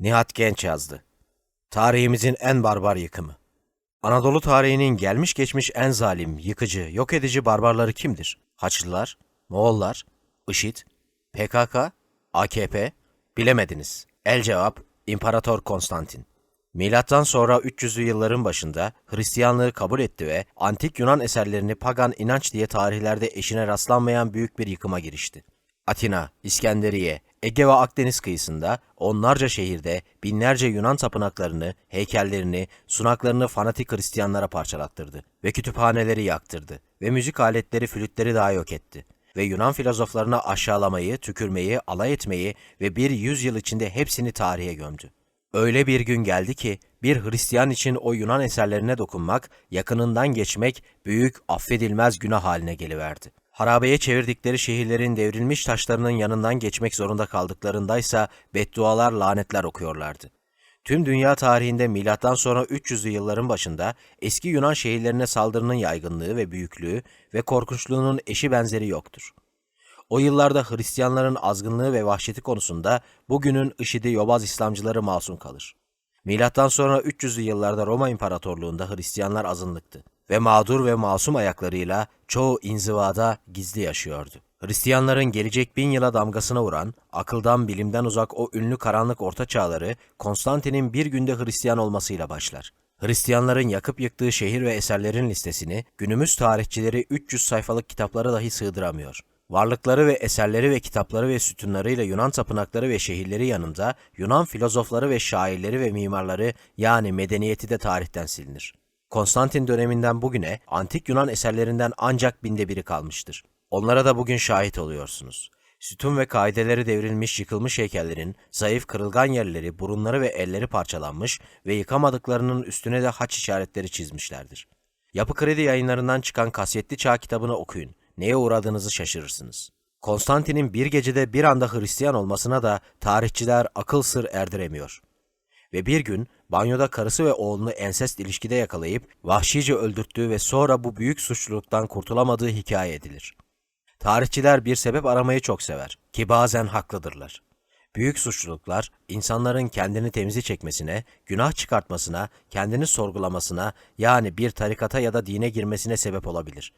Nihat Genç yazdı. Tarihimizin en barbar yıkımı. Anadolu tarihinin gelmiş geçmiş en zalim, yıkıcı, yok edici barbarları kimdir? Haçlılar, Moğollar, IŞİD, PKK, AKP? Bilemediniz. El cevap İmparator Konstantin. Milattan sonra 300'lü yılların başında Hristiyanlığı kabul etti ve antik Yunan eserlerini pagan inanç diye tarihlerde eşine rastlanmayan büyük bir yıkıma girişti. Atina, İskenderiye, Ege ve Akdeniz kıyısında onlarca şehirde binlerce Yunan tapınaklarını, heykellerini, sunaklarını fanatik Hristiyanlara parçalattırdı ve kütüphaneleri yaktırdı ve müzik aletleri, flütleri daha yok etti ve Yunan filozoflarına aşağılamayı, tükürmeyi, alay etmeyi ve bir yüzyıl içinde hepsini tarihe gömdü. Öyle bir gün geldi ki bir Hristiyan için o Yunan eserlerine dokunmak, yakınından geçmek büyük affedilmez günah haline geliverdi. Harabeye çevirdikleri şehirlerin devrilmiş taşlarının yanından geçmek zorunda kaldıklarındaysa beddualar, lanetler okuyorlardı. Tüm dünya tarihinde milattan sonra 300'lü yılların başında eski Yunan şehirlerine saldırının yaygınlığı ve büyüklüğü ve korkunçluğunun eşi benzeri yoktur. O yıllarda Hristiyanların azgınlığı ve vahşeti konusunda bugünün IŞİD'i yobaz İslamcıları masum kalır. Milattan sonra 300'lü yıllarda Roma İmparatorluğunda Hristiyanlar azınlıktı ve mağdur ve masum ayaklarıyla çoğu inzivada gizli yaşıyordu. Hristiyanların gelecek bin yıla damgasına vuran, akıldan bilimden uzak o ünlü karanlık orta çağları Konstantin'in bir günde Hristiyan olmasıyla başlar. Hristiyanların yakıp yıktığı şehir ve eserlerin listesini günümüz tarihçileri 300 sayfalık kitaplara dahi sığdıramıyor. Varlıkları ve eserleri ve kitapları ve sütunlarıyla Yunan tapınakları ve şehirleri yanında Yunan filozofları ve şairleri ve mimarları yani medeniyeti de tarihten silinir. Konstantin döneminden bugüne antik Yunan eserlerinden ancak binde biri kalmıştır. Onlara da bugün şahit oluyorsunuz. Sütun ve kaideleri devrilmiş yıkılmış heykellerin zayıf kırılgan yerleri, burunları ve elleri parçalanmış ve yıkamadıklarının üstüne de haç işaretleri çizmişlerdir. Yapı Kredi yayınlarından çıkan Kasvetli Çağ kitabını okuyun. Neye uğradığınızı şaşırırsınız. Konstantin'in bir gecede bir anda Hristiyan olmasına da tarihçiler akıl sır erdiremiyor. Ve bir gün banyoda karısı ve oğlunu ensest ilişkide yakalayıp vahşice öldürttüğü ve sonra bu büyük suçluluktan kurtulamadığı hikaye edilir. Tarihçiler bir sebep aramayı çok sever ki bazen haklıdırlar. Büyük suçluluklar insanların kendini temize çekmesine, günah çıkartmasına, kendini sorgulamasına yani bir tarikata ya da dine girmesine sebep olabilir.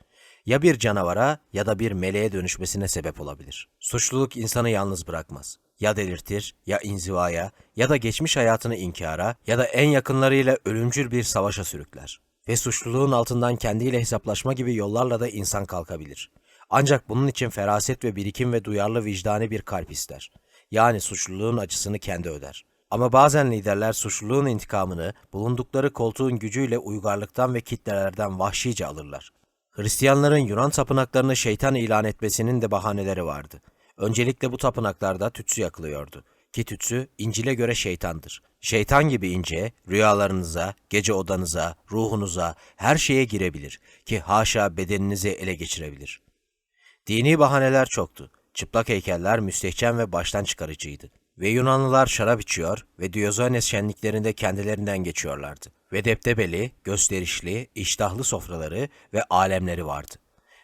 Ya bir canavara ya da bir meleğe dönüşmesine sebep olabilir. Suçluluk insanı yalnız bırakmaz. Ya delirtir, ya inzivaya, ya da geçmiş hayatını inkara, ya da en yakınlarıyla ölümcül bir savaşa sürükler. Ve suçluluğun altından kendiyle hesaplaşma gibi yollarla da insan kalkabilir. Ancak bunun için feraset ve birikim ve duyarlı vicdani bir kalp ister. Yani suçluluğun acısını kendi öder. Ama bazen liderler suçluluğun intikamını bulundukları koltuğun gücüyle uygarlıktan ve kitlelerden vahşice alırlar. Hristiyanların Yunan tapınaklarını şeytan ilan etmesinin de bahaneleri vardı. Öncelikle bu tapınaklarda tütsü yakılıyordu. Ki tütsü İncil'e göre şeytandır. Şeytan gibi ince, rüyalarınıza, gece odanıza, ruhunuza, her şeye girebilir. Ki haşa bedeninizi ele geçirebilir. Dini bahaneler çoktu. Çıplak heykeller müstehcen ve baştan çıkarıcıydı. Ve Yunanlılar şarap içiyor ve Diyozanes şenliklerinde kendilerinden geçiyorlardı. Ve deptebeli, gösterişli, iştahlı sofraları ve alemleri vardı.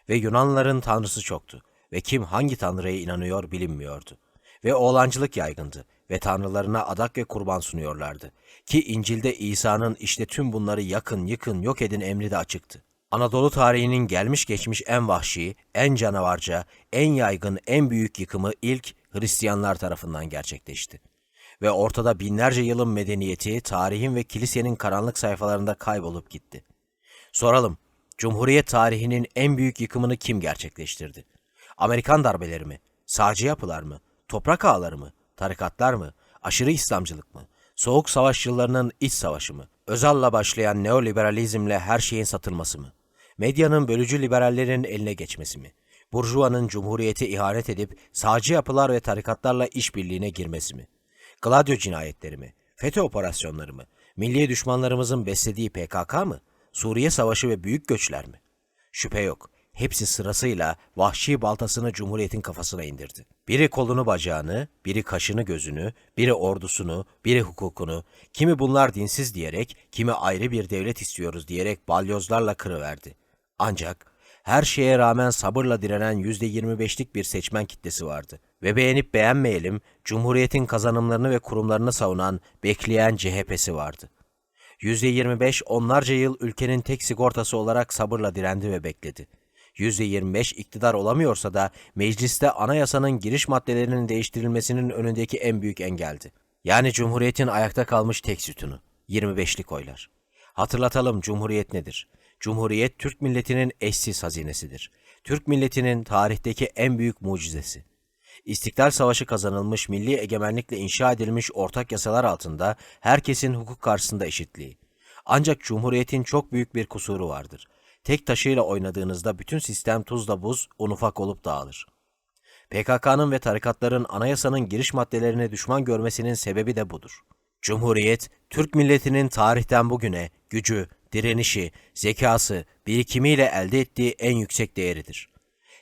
Ve Yunanlıların tanrısı çoktu ve kim hangi tanrıya inanıyor bilinmiyordu. Ve oğlancılık yaygındı ve tanrılarına adak ve kurban sunuyorlardı. Ki İncil'de İsa'nın işte tüm bunları yakın, yıkın, yok edin emri de açıktı. Anadolu tarihinin gelmiş geçmiş en vahşi, en canavarca, en yaygın, en büyük yıkımı ilk Hristiyanlar tarafından gerçekleşti. Ve ortada binlerce yılın medeniyeti, tarihin ve kilisenin karanlık sayfalarında kaybolup gitti. Soralım, Cumhuriyet tarihinin en büyük yıkımını kim gerçekleştirdi? Amerikan darbeleri mi? Sağcı yapılar mı? Toprak ağları mı? Tarikatlar mı? Aşırı İslamcılık mı? Soğuk savaş yıllarının iç savaşı mı? Özal'la başlayan neoliberalizmle her şeyin satılması mı? Medyanın bölücü liberallerin eline geçmesi mi? Burjuva'nın cumhuriyete ihanet edip sağcı yapılar ve tarikatlarla işbirliğine girmesi mi? Gladio cinayetleri mi? FETÖ operasyonları mı? Milli düşmanlarımızın beslediği PKK mı? Suriye savaşı ve büyük göçler mi? Şüphe yok. Hepsi sırasıyla vahşi baltasını Cumhuriyet'in kafasına indirdi. Biri kolunu bacağını, biri kaşını gözünü, biri ordusunu, biri hukukunu, kimi bunlar dinsiz diyerek, kimi ayrı bir devlet istiyoruz diyerek balyozlarla kırıverdi. Ancak her şeye rağmen sabırla direnen yüzde yirmi beşlik bir seçmen kitlesi vardı. Ve beğenip beğenmeyelim, Cumhuriyet'in kazanımlarını ve kurumlarını savunan, bekleyen CHP'si vardı. %25 onlarca yıl ülkenin tek sigortası olarak sabırla direndi ve bekledi. %25 iktidar olamıyorsa da mecliste anayasanın giriş maddelerinin değiştirilmesinin önündeki en büyük engeldi. Yani Cumhuriyet'in ayakta kalmış tek sütunu. 25'lik oylar. Hatırlatalım Cumhuriyet nedir? Cumhuriyet Türk milletinin eşsiz hazinesidir. Türk milletinin tarihteki en büyük mucizesi. İstiklal Savaşı kazanılmış milli egemenlikle inşa edilmiş ortak yasalar altında herkesin hukuk karşısında eşitliği. Ancak Cumhuriyet'in çok büyük bir kusuru vardır. Tek taşıyla oynadığınızda bütün sistem tuzla buz, un ufak olup dağılır. PKK'nın ve tarikatların anayasanın giriş maddelerine düşman görmesinin sebebi de budur. Cumhuriyet, Türk milletinin tarihten bugüne gücü, direnişi, zekası, birikimiyle elde ettiği en yüksek değeridir.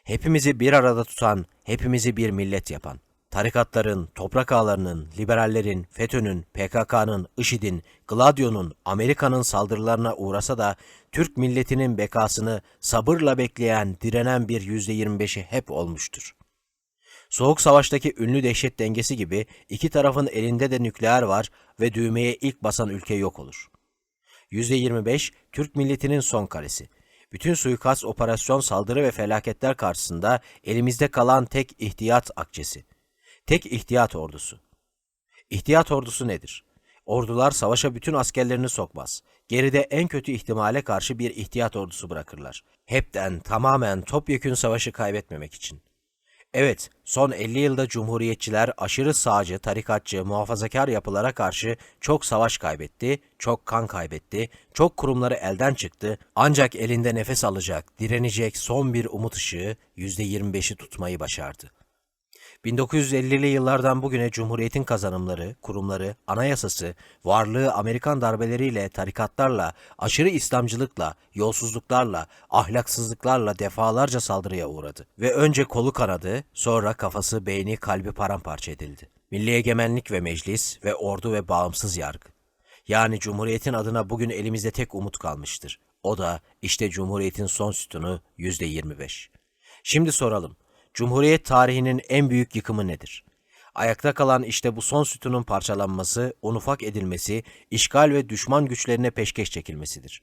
Hepimizi bir arada tutan, hepimizi bir millet yapan, tarikatların, toprak ağlarının, liberallerin, FETÖ'nün, PKK'nın, IŞİD'in, Gladio'nun, Amerika'nın saldırılarına uğrasa da Türk milletinin bekasını sabırla bekleyen, direnen bir yüzde 25'i hep olmuştur. Soğuk Savaş'taki ünlü dehşet dengesi gibi iki tarafın elinde de nükleer var ve düğmeye ilk basan ülke yok olur. %25 Türk milletinin son kalesi. Bütün suikast, operasyon, saldırı ve felaketler karşısında elimizde kalan tek ihtiyat akçesi. Tek ihtiyat ordusu. İhtiyat ordusu nedir? Ordular savaşa bütün askerlerini sokmaz. Geride en kötü ihtimale karşı bir ihtiyat ordusu bırakırlar. Hepten, tamamen topyekün savaşı kaybetmemek için. Evet, son 50 yılda cumhuriyetçiler aşırı sağcı, tarikatçı, muhafazakar yapılara karşı çok savaş kaybetti, çok kan kaybetti, çok kurumları elden çıktı ancak elinde nefes alacak, direnecek son bir umut ışığı %25'i tutmayı başardı. 1950'li yıllardan bugüne Cumhuriyet'in kazanımları, kurumları, anayasası, varlığı Amerikan darbeleriyle, tarikatlarla, aşırı İslamcılıkla, yolsuzluklarla, ahlaksızlıklarla defalarca saldırıya uğradı. Ve önce kolu kanadı, sonra kafası, beyni, kalbi paramparça edildi. Milli egemenlik ve meclis ve ordu ve bağımsız yargı. Yani Cumhuriyet'in adına bugün elimizde tek umut kalmıştır. O da işte Cumhuriyet'in son sütunu %25. Şimdi soralım. Cumhuriyet tarihinin en büyük yıkımı nedir? Ayakta kalan işte bu son sütunun parçalanması, un ufak edilmesi, işgal ve düşman güçlerine peşkeş çekilmesidir.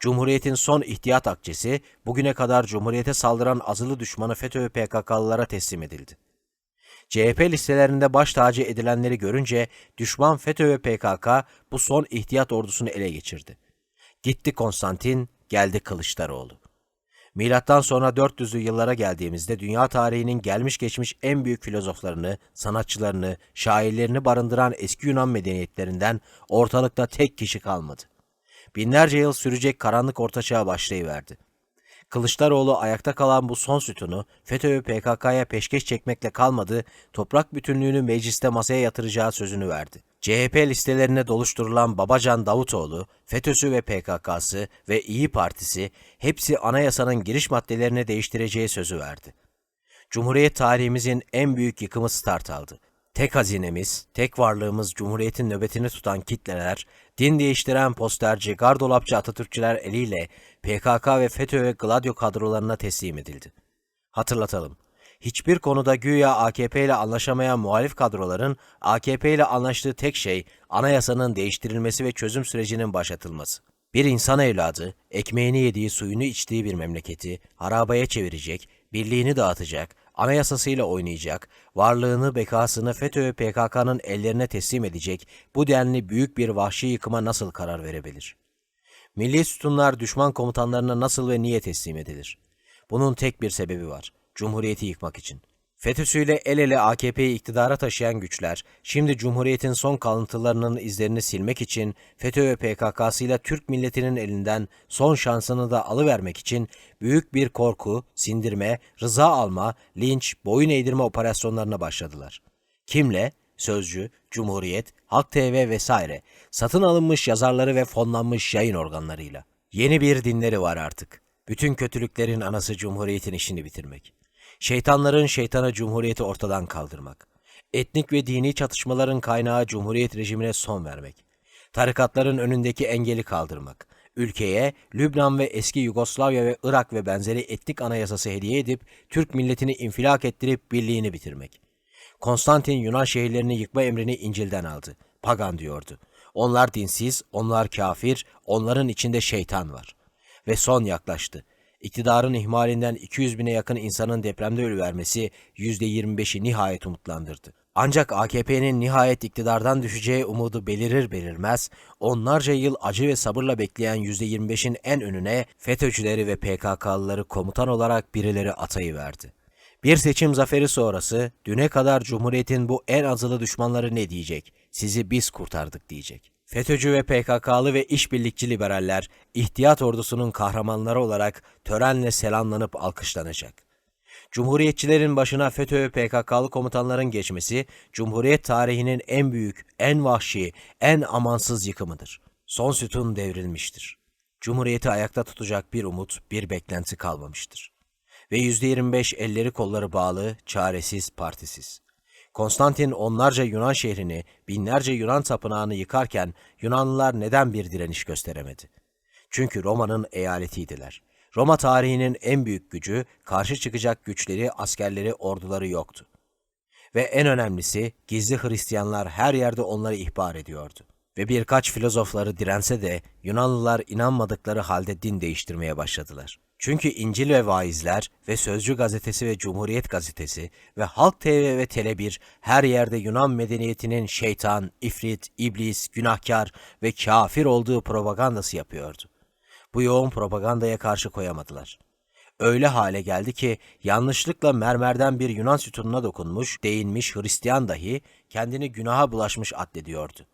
Cumhuriyetin son ihtiyat akçesi, bugüne kadar Cumhuriyete saldıran azılı düşmanı FETÖ ve PKK'lılara teslim edildi. CHP listelerinde baş tacı edilenleri görünce düşman FETÖ ve PKK bu son ihtiyat ordusunu ele geçirdi. Gitti Konstantin, geldi Kılıçdaroğlu. Milattan sonra 400'lü yıllara geldiğimizde dünya tarihinin gelmiş geçmiş en büyük filozoflarını, sanatçılarını, şairlerini barındıran eski Yunan medeniyetlerinden ortalıkta tek kişi kalmadı. Binlerce yıl sürecek karanlık ortaçağa başlayıverdi. Kılıçdaroğlu ayakta kalan bu son sütunu FETÖ ve PKK'ya peşkeş çekmekle kalmadı, toprak bütünlüğünü mecliste masaya yatıracağı sözünü verdi. CHP listelerine doluşturulan Babacan Davutoğlu, FETÖ'sü ve PKK'sı ve İyi Partisi hepsi anayasanın giriş maddelerini değiştireceği sözü verdi. Cumhuriyet tarihimizin en büyük yıkımı start aldı. Tek hazinemiz, tek varlığımız Cumhuriyet'in nöbetini tutan kitleler, din değiştiren posterci, gardolapçı Atatürkçüler eliyle PKK ve FETÖ ve Gladio kadrolarına teslim edildi. Hatırlatalım. Hiçbir konuda güya AKP ile anlaşamayan muhalif kadroların AKP ile anlaştığı tek şey anayasanın değiştirilmesi ve çözüm sürecinin başlatılması. Bir insan evladı, ekmeğini yediği, suyunu içtiği bir memleketi harabaya çevirecek, birliğini dağıtacak, anayasasıyla oynayacak, varlığını, bekasını FETÖ ve PKK'nın ellerine teslim edecek bu denli büyük bir vahşi yıkıma nasıl karar verebilir? Milli sütunlar düşman komutanlarına nasıl ve niye teslim edilir? Bunun tek bir sebebi var. Cumhuriyeti yıkmak için. FETÖ'süyle el ele AKP'yi iktidara taşıyan güçler, şimdi Cumhuriyet'in son kalıntılarının izlerini silmek için FETÖ ve PKK'sıyla Türk milletinin elinden son şansını da alıvermek için büyük bir korku, sindirme, rıza alma, linç, boyun eğdirme operasyonlarına başladılar. Kimle? Sözcü, Cumhuriyet, Halk TV vesaire, satın alınmış yazarları ve fonlanmış yayın organlarıyla. Yeni bir dinleri var artık. Bütün kötülüklerin anası Cumhuriyet'in işini bitirmek. Şeytanların şeytanı Cumhuriyeti ortadan kaldırmak. Etnik ve dini çatışmaların kaynağı Cumhuriyet rejimine son vermek. Tarikatların önündeki engeli kaldırmak. Ülkeye Lübnan ve eski Yugoslavya ve Irak ve benzeri etnik anayasası hediye edip Türk milletini infilak ettirip birliğini bitirmek. Konstantin Yunan şehirlerini yıkma emrini İncil'den aldı. Pagan diyordu. Onlar dinsiz, onlar kafir, onların içinde şeytan var. Ve son yaklaştı. İktidarın ihmalinden 200 bine yakın insanın depremde ölüvermesi %25'i nihayet umutlandırdı. Ancak AKP'nin nihayet iktidardan düşeceği umudu belirir belirmez, onlarca yıl acı ve sabırla bekleyen %25'in en önüne FETÖ'cüleri ve PKK'lıları komutan olarak birileri atayıverdi. Bir seçim zaferi sonrası düne kadar Cumhuriyet'in bu en azılı düşmanları ne diyecek? Sizi biz kurtardık diyecek. FETÖ'cü ve PKK'lı ve işbirlikçi liberaller ihtiyat ordusunun kahramanları olarak törenle selamlanıp alkışlanacak. Cumhuriyetçilerin başına FETÖ ve PKK'lı komutanların geçmesi, Cumhuriyet tarihinin en büyük, en vahşi, en amansız yıkımıdır. Son sütun devrilmiştir. Cumhuriyeti ayakta tutacak bir umut, bir beklenti kalmamıştır. Ve %25 elleri kolları bağlı, çaresiz, partisiz. Konstantin onlarca Yunan şehrini, binlerce Yunan tapınağını yıkarken Yunanlılar neden bir direniş gösteremedi? Çünkü Roma'nın eyaletiydiler. Roma tarihinin en büyük gücü, karşı çıkacak güçleri, askerleri, orduları yoktu. Ve en önemlisi gizli Hristiyanlar her yerde onları ihbar ediyordu. Ve birkaç filozofları dirense de Yunanlılar inanmadıkları halde din değiştirmeye başladılar. Çünkü İncil ve Vaizler ve Sözcü gazetesi ve Cumhuriyet gazetesi ve Halk TV ve Tele1 her yerde Yunan medeniyetinin şeytan, ifrit, iblis, günahkar ve kafir olduğu propagandası yapıyordu. Bu yoğun propagandaya karşı koyamadılar. Öyle hale geldi ki yanlışlıkla mermerden bir Yunan sütununa dokunmuş, değinmiş Hristiyan dahi kendini günaha bulaşmış addediyordu.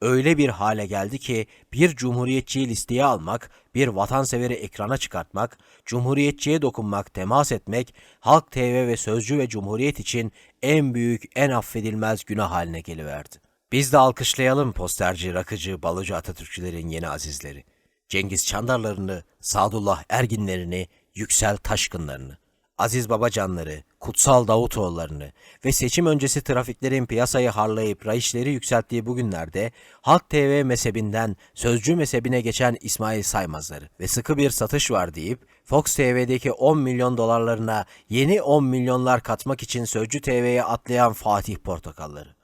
Öyle bir hale geldi ki bir cumhuriyetçiyi listeye almak, bir vatanseveri ekrana çıkartmak, cumhuriyetçiye dokunmak, temas etmek, Halk TV ve Sözcü ve Cumhuriyet için en büyük, en affedilmez günah haline geliverdi. Biz de alkışlayalım posterci, rakıcı, balıcı Atatürkçülerin yeni azizleri. Cengiz Çandarlarını, Sadullah Erginlerini, Yüksel Taşkınlarını, Aziz Babacanları, Kutsal Davutoğullarını ve seçim öncesi trafiklerin piyasayı harlayıp rayişleri yükselttiği bu günlerde Halk TV mezhebinden sözcü mezhebine geçen İsmail Saymazları ve sıkı bir satış var deyip Fox TV'deki 10 milyon dolarlarına yeni 10 milyonlar katmak için Sözcü TV'ye atlayan Fatih Portakalları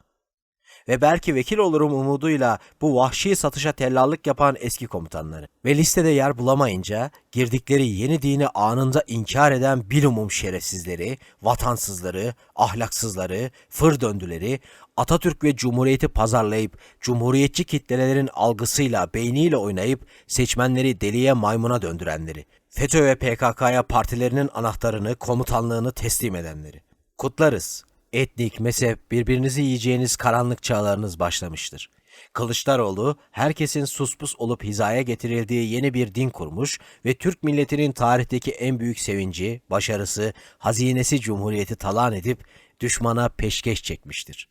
ve belki vekil olurum umuduyla bu vahşi satışa tellallık yapan eski komutanları. Ve listede yer bulamayınca girdikleri yeni dini anında inkar eden bilumum şerefsizleri, vatansızları, ahlaksızları, fır döndüleri, Atatürk ve Cumhuriyeti pazarlayıp Cumhuriyetçi kitlelerin algısıyla, beyniyle oynayıp seçmenleri deliye maymuna döndürenleri, FETÖ ve PKK'ya partilerinin anahtarını, komutanlığını teslim edenleri. Kutlarız etnik, mezhep, birbirinizi yiyeceğiniz karanlık çağlarınız başlamıştır. Kılıçdaroğlu, herkesin suspus olup hizaya getirildiği yeni bir din kurmuş ve Türk milletinin tarihteki en büyük sevinci, başarısı, hazinesi cumhuriyeti talan edip düşmana peşkeş çekmiştir.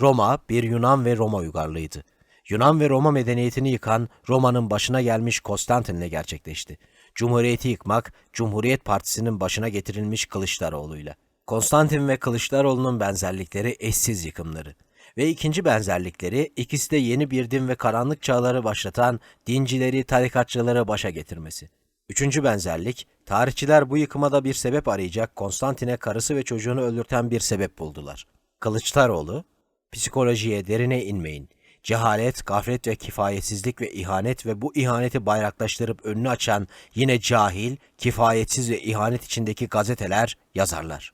Roma bir Yunan ve Roma uygarlığıydı. Yunan ve Roma medeniyetini yıkan Roma'nın başına gelmiş Konstantin'le gerçekleşti. Cumhuriyeti yıkmak, Cumhuriyet Partisi'nin başına getirilmiş Kılıçdaroğlu'yla. Konstantin ve Kılıçdaroğlu'nun benzerlikleri eşsiz yıkımları. Ve ikinci benzerlikleri ikisi de yeni bir din ve karanlık çağları başlatan dincileri, tarikatçıları başa getirmesi. Üçüncü benzerlik, tarihçiler bu yıkıma da bir sebep arayacak Konstantin'e karısı ve çocuğunu öldürten bir sebep buldular. Kılıçdaroğlu, psikolojiye derine inmeyin. Cehalet, gaflet ve kifayetsizlik ve ihanet ve bu ihaneti bayraklaştırıp önünü açan yine cahil, kifayetsiz ve ihanet içindeki gazeteler, yazarlar.